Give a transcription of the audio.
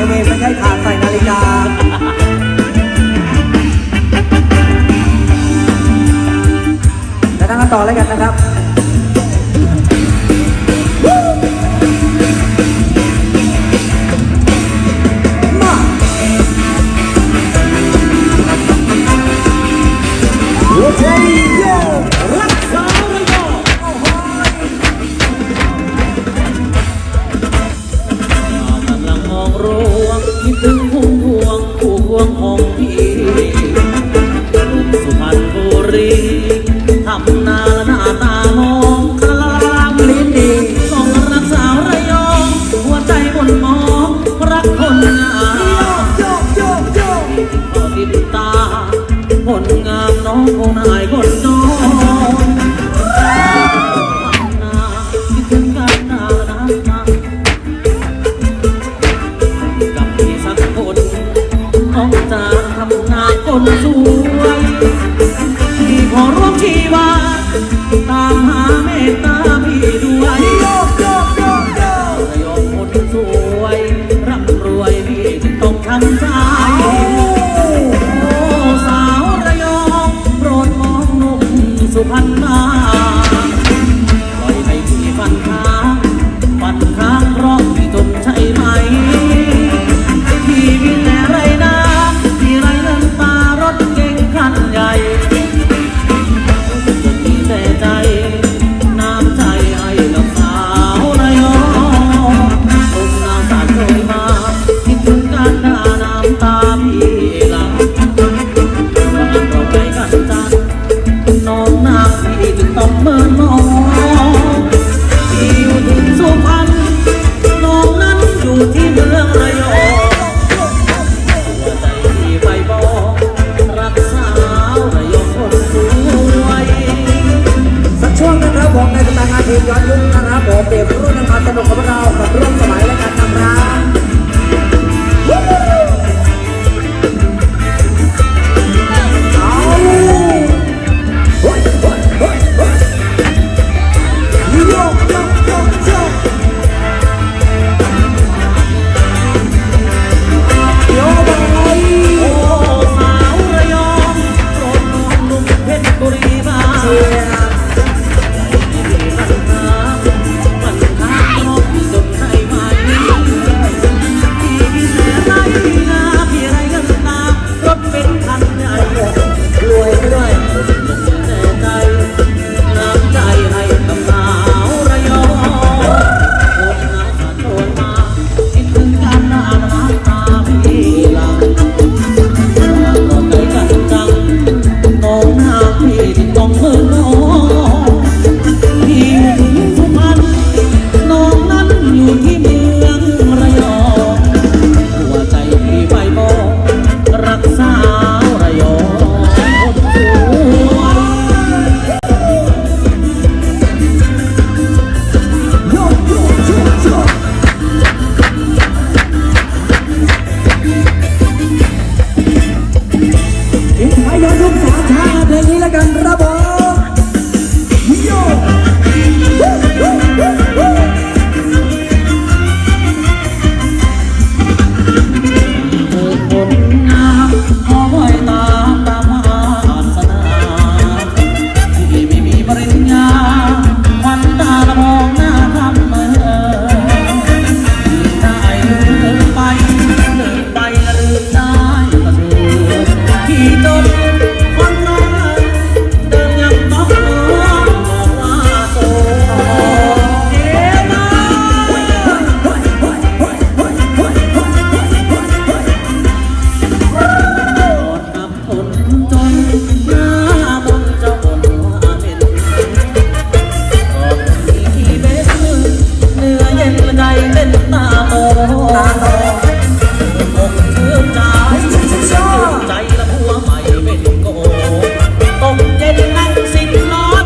เอเวไม่ใช่ขาดใส่นาฬิกาแล้วนั่งกันต่อเลยกันนะครับ ทีมย้อนยุคนะครับผมเด็ก 나구나